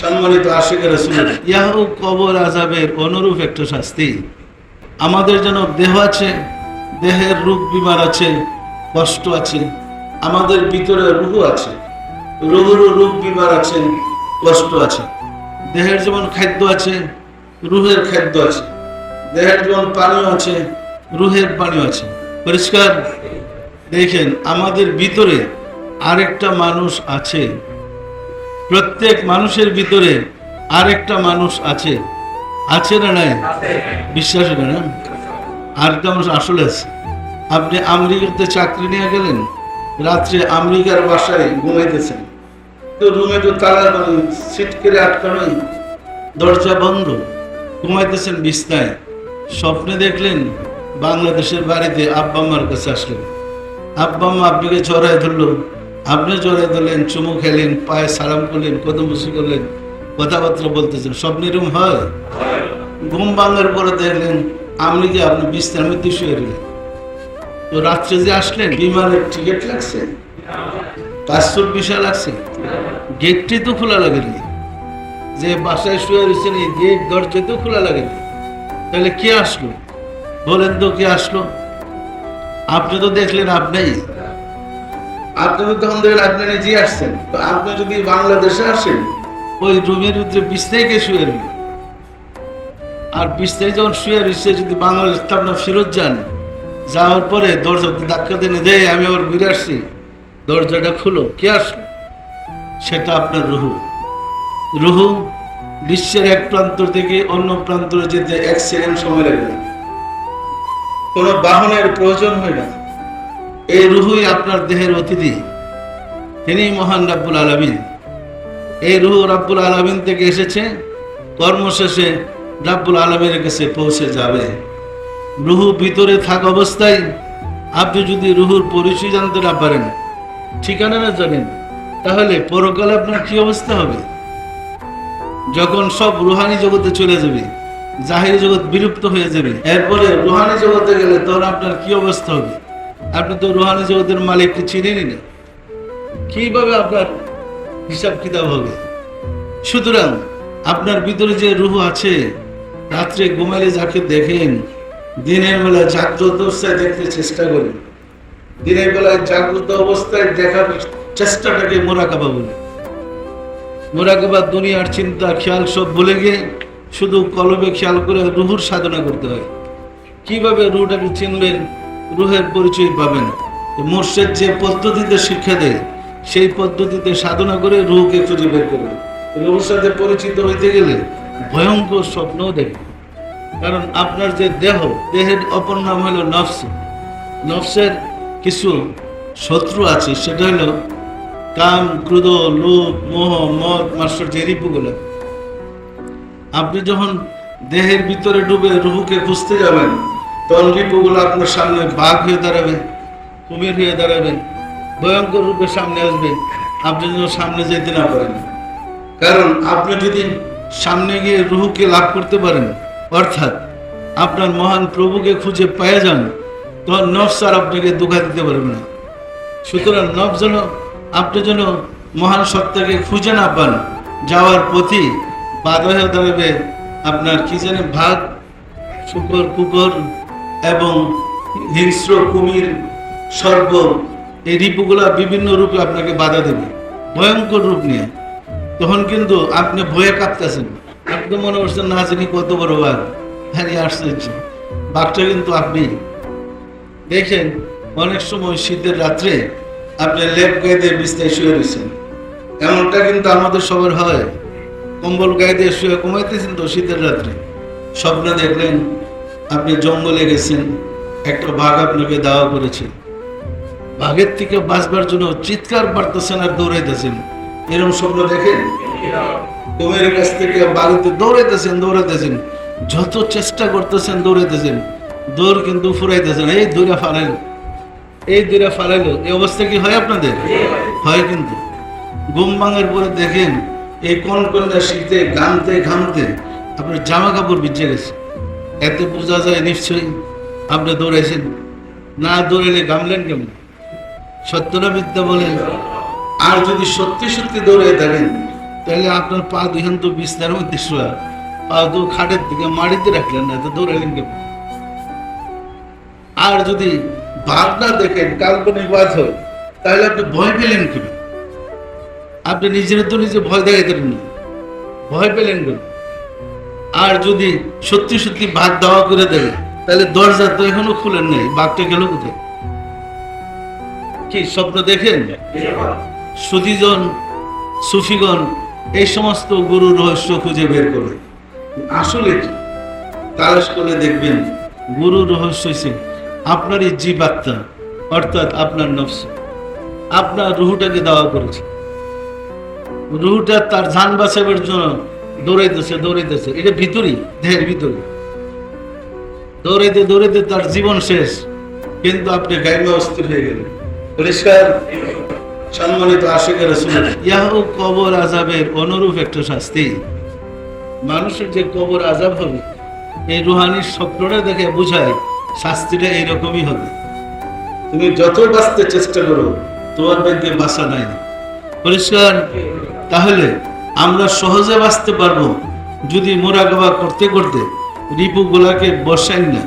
সম্মানিত আশিক রসুল ইয়াহু কবর আজাবের অনুরূপ একটা শাস্তি। আমাদের যেন দেহ আছে, দেহের রূপ বিমার আছে, কষ্ট আছে, আমাদের ভিতরে রুহু আছে, রুহুরও রূপ বিমার আছে, কষ্ট আছে। দেহের যেমন খাদ্য আছে, রুহের খাদ্য আছে। দেহের যেমন পানীয় আছে, রুহের পানীয় আছে। পরিষ্কার? দেখেন, আমাদের ভিতরে আরেকটা মানুষ আছে প্রত্যেক মানুষের ভিতরে আরেকটা মানুষ আছে। আছে না নাই? বিশ্বাস হয় না? আরেকটা মানুষ আসলে আছে। আপনি আমেরিকাতে চাকরি নিয়ে গেলেন, রাত্রে আমেরিকার বাসায় ঘুমাইতেছেন। তো রুমে তো তালা মানে সিট করে আটকানোই দরজা বন্ধ। ঘুমাইতেছেন বিছনায়। স্বপ্নে দেখলেন বাংলাদেশের বাড়িতে আব্বা আম্মার কাছে আসলেন। আব্বা আম্মা আপনাকে জড়ায় ধরলো। আপনি জড়ায় ধরলেন চুমু খেলেন, পায়ে সালাম করলেন কদম বসি করলেন, কথাবার্তা বলতেছেন, সব রুম হয়? ঘুম ভাঙার পরে দেখলেন, আপনি কি আপনি বিছনার মধ্যে শুয়ে রইলেন। তো রাত্রে যে আসলেন, বিমানের টিকিট লাগছে? পাসপোর্ট ভিসা লাগছে? গেটটি তো খোলা লাগেনি। যে বাসায় শুয়ে রয়েছেন, এই গেট দরজা তো খোলা লাগেনি। তাহলে কে আসলো? বলেন তো কে আসলো? আপনি তো দেখলেন আপনি আপনি তখন আপনি আসছেন। আপনি যদি বাংলাদেশে আসেন, ওই রুমের ভিতরে শুয়ে আর যখন শুয়ে যদি বাংলাদেশ যান, যাওয়ার পরে দরজা ধাক্কা দিয়ে দেয় আমি আবার ঘুরে আসছি। দরজাটা খুলো, কে আসলো? সেটা আপনার রুহু। রুহু বিশ্বের এক প্রান্ত থেকে অন্য প্রান্তরে যেতে এক সেকেন্ড সময় লাগে কোনো বাহনের প্রয়োজন হয় না। এই রুহুই আপনার দেহের অতিথি। তিনি মহান রাব্বুল আলমিন। এই রুহু রাব্বুল আলমিন থেকে এসেছে, কর্মশেষে রাব্বুল আলমের কাছে পৌঁছে যাবে। রুহু ভিতরে থাক অবস্থায় আপনি যদি রুহুর পরিচয় জানতে না পারেন, ঠিকানা না জানেন, তাহলে পরকালে আপনার কি অবস্থা হবে? যখন সব রুহানি জগতে চলে যাবে, জাহির জগৎ বিলুপ্ত হয়ে যাবে, এরপরে রুহানি জগতে গেলে তখন আপনার কি অবস্থা হবে? আপনি তো রুহানি জগতের মালিককে চিনেনি না। কীভাবে আপনার হিসাব কিতাব হবে? সুতরাং আপনার ভিতরে যে রুহ আছে, রাত্রে ঘুমালে যাকে দেখেন, দিনের বেলা জাগ্রত অবস্থায় দেখতে চেষ্টা করেন। দিনের বেলায় জাগ্রত অবস্থায় দেখার চেষ্টাটাকে মোরাকাবা বলে। মোরাকাবা দুনিয়ার চিন্তা, খেয়াল সব ভুলে গিয়ে শুধু কলবে খেয়াল করে রুহুর সাধনা করতে হয়। কীভাবে রুহটাকে চিনবেন? রুহের পরিচয় পাবেন। মোর্শেদ যে পদ্ধতিতে শিক্ষা দেয়, সেই পদ্ধতিতে সাধনা করে রুহকে খুঁজে বের করবেন। রুহুর সাথে পরিচিত হইতে গেলে ভয়ঙ্কর স্বপ্নও দেখবে কারণ আপনার যে দেহ, দেহের অপর নাম হলো নফস। নফসের কিছু শত্রু আছে, সেটা হলো কাম ক্রোধ লোভ মোহ, মদ মাস্টার যে রিপুগুলো আপনি যখন দেহের ভিতরে ডুবে রুহুকে খুঁজতে যাবেন তখন আপনার সামনে বাঘ হয়ে দাঁড়াবে, কুমির হয়ে দাঁড়াবে, ভয়ঙ্কর রূপে সামনে আসবে। আপনি যেন সামনে যেতে না পারেন। কারণ আপনি যদি সামনে গিয়ে রুহুকে লাভ করতে পারেন, অর্থাৎ আপনার মহান প্রভুকে খুঁজে পেয়ে যান, তখন নফস আর আপনাকে দুঃখা দিতে পারবে না। সুতরাং নফ যেন, আপনি যেন মহান সত্তাকে খুঁজে না পান, যাওয়ার পথই বাধা হয়ে দাঁড়াবে আপনার কি জানে ভাগ শুকর, কুকর এবং হিংস্র কুমির সর্প এই রিপুগুলা বিভিন্ন রূপে আপনাকে বাধা দেবে। ভয়ঙ্কর রূপ নিয়ে। তখন কিন্তু আপনি ভয়ে কাঁপতেছেন। আপনি মনে করছেন, না জানি কত বড় বাঘ হ্যাঁ আশ্চর্য। বাঘটা কিন্তু আপনি। দেখেন, অনেক সময় শীতের রাত্রে আপনি লেপ গায়ে দিয়ে বিছনায় শুয়ে রয়েছেন। এমনটা কিন্তু আমাদের সবার হয়। কম্বল গায়ে দিয়ে শুয়ে কমাইতেছেন তো শীতের রাত্রে। স্বপ্ন দেখলেন আপনি জঙ্গলে গেছেন একটা বাঘ আপনাকে দাওয়া করেছে। বাঘের থেকে বাঁচবার জন্য চিৎকার পারতেছেন আর দৌড়াইতেছেন। এরকম স্বপ্ন দেখেন? কুমিরের কাছ থেকে বাড়িতে দৌড়াইতেছেন দৌড়াইতেছেন। যত চেষ্টা করতেছেন দৌড়াইতেছেন। দৌড় কিন্তু ফুরাইতেছেন। এই দৌড়া ফালাইল এই দৌড়া ফালাইল এই অবস্থা কি হয় আপনাদের? হয় কিন্তু। ঘুম ভাঙের পরে দেখেন এই কোন কন্যা শীতে ঘামতে ঘামতে আপনার জামা কাপড় ভিজে গেছে। এতে বোঝা যায় নিশ্চয়ই আপনি দৌড়াইছেন। না দৌড়াইলে গামলেন কেমন? সত্যটা মিথ্যা বলেন। আর যদি সত্যি সত্যি দৌড়ে থাকেন, তাহলে আপনার পা দুইখান তো বিছনার মধ্যে শোয়া, পা দু খাটের দিকে মাটিতে রাখলেন না, তো দৌড়ালেন কেমন? আর যদি বাঘ না দেখেন কাল্পনিক বাঘ হয়, তাহলে আপনি ভয় পেলেন কি আপনি নিজের তো নিজে ভয় দেখাতেন না। ভয় পেলেন কেন আর যদি সত্যি সত্যি বাঘ দাওয়া করে দেবে, তাহলে দরজা তো এখনও খুলেন নাই, বাঘটা গেল কোথায়? কি স্বপ্ন দেখেন? সুদীজন সুফিগণ, এই সমস্ত গুরু রহস্য খুঁজে বের করে আসলে কি? করে দেখবেন গুরু রহস্য হচ্ছে আপনার এই জীবাত্মা, অর্থাৎ আপনার নফস। আপনার রুহুটাকে দেওয়া করেছে। রুহুটা তার যান বাঁচাবার জন্য দৌড়াইতেছে দৌড়াইতেছে। এটা ভিতরই, দেহের ভিতরে দৌড়াইতে দৌড়াইতে তার জীবন শেষ। কিন্তু আপনি গাইমা অস্থির হয়ে গেলেন। পরিষ্কার, সম্মানিত আশেখের ইয়াহু কবর আজাবের অনুরূপ একটা শাস্তি। মানুষের যে কবর আজাব হবে, এই রুহানির স্বপ্নটা দেখে বুঝায়, শাস্তিটা এইরকমই হবে। তুমি যত বাঁচতে চেষ্টা করো, তোমার ব্যাংকে বাঁচা নাই। পরিষ্কার, তাহলে আমরা সহজে বাঁচতে পারব। যদি মোরাকাবা করতে করতে রিপু গোলাকে বসাই না,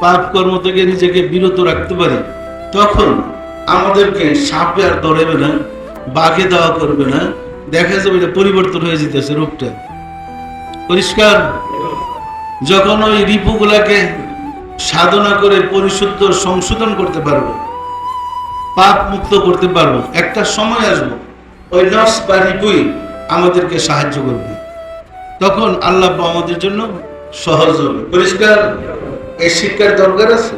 পাপ কর্ম থেকে নিজেকে বিরত রাখতে পারি, তখন আমাদেরকে সাপে আর দৌড়াবে না, বাঘে দেওয়া করবে না। দেখা যাবে এটা পরিবর্তন হয়ে যেতেছে রূপটা। পরিষ্কার? যখন ওই রিপুগুলাকে সাধনা করে পরিশুদ্ধ সংশোধন করতে পারব পাপ মুক্ত করতে পারব, একটা সময় আসব। ওই নস বা রিপুই আমাদেরকে সাহায্য করবে। তখন আল্লাহ আমাদের জন্য সহজ হবে। পরিষ্কার? এই শিক্ষার দরকার আছে?